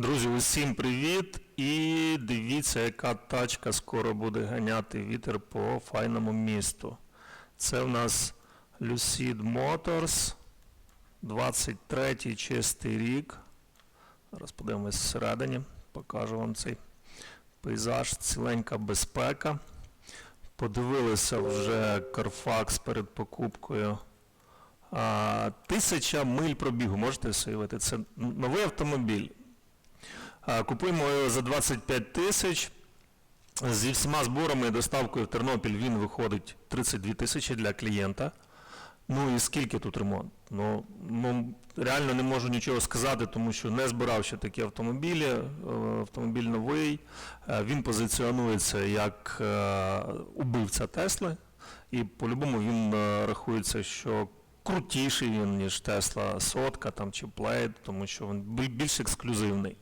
Друзі, усім привіт! І дивіться, яка тачка скоро буде ганяти вітер по файному місту. Це в нас Lucid Motors, 23 чистий рік. Зараз подивимось всередині, покажу вам цей пейзаж, ціленька безпека. Подивилися вже Carfax перед покупкою. А, тисяча миль пробігу, можете уявити? Це новий автомобіль. Купуємо його за 25 тисяч. Зі всіма зборами і доставкою в Тернопіль він виходить 32 тисячі для клієнта. Ну і скільки тут ремонт? Ну, ну реально не можу нічого сказати, тому що не збирав ще такі автомобілі. Е, Автомобіль новий. Е, Він позиціонується як е, убивця Тесли. І по-любому він рахується, що крутіший він, ніж Тесла сотка там, чи Плейд, тому що він більш ексклюзивний.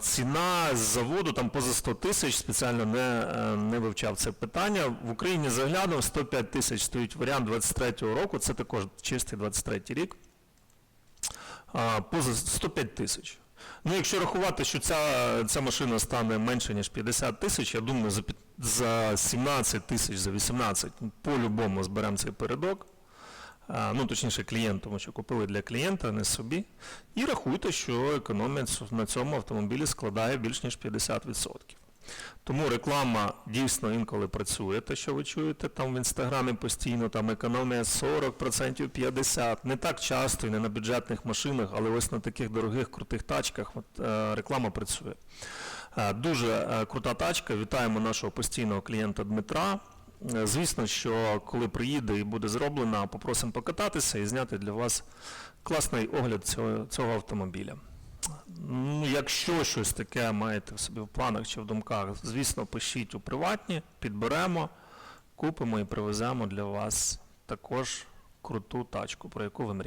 Ціна з заводу там поза 100 тисяч, спеціально не, е, не вивчав це питання. В Україні заглянув 105 тисяч стоїть варіант 23-го року, це також чистий 23-й рік. Поза 105 тисяч. Ну, якщо рахувати, що ця, ця машина стане менше, ніж 50 тисяч, я думаю, за, за 17 тисяч, за 18, ну, по-любому зберемо цей передок. Ну, точніше, клієнт, тому що купили для клієнта, а не собі. І рахуйте, що економія на цьому автомобілі складає більш ніж 50%. Тому реклама дійсно інколи працює, те, що ви чуєте там в інстаграмі постійно, там економія 40%, 50%. Не так часто і не на бюджетних машинах, але ось на таких дорогих, крутих тачках от, е, реклама працює. Е, Дуже е, крута тачка. Вітаємо нашого постійного клієнта Дмитра. Звісно, що коли приїде і буде зроблена, попросимо покататися і зняти для вас класний огляд цього, цього автомобіля. Ну, якщо щось таке маєте в собі в планах чи в думках, звісно, пишіть у приватні, підберемо, купимо і привеземо для вас також круту тачку, про яку ви мрієте.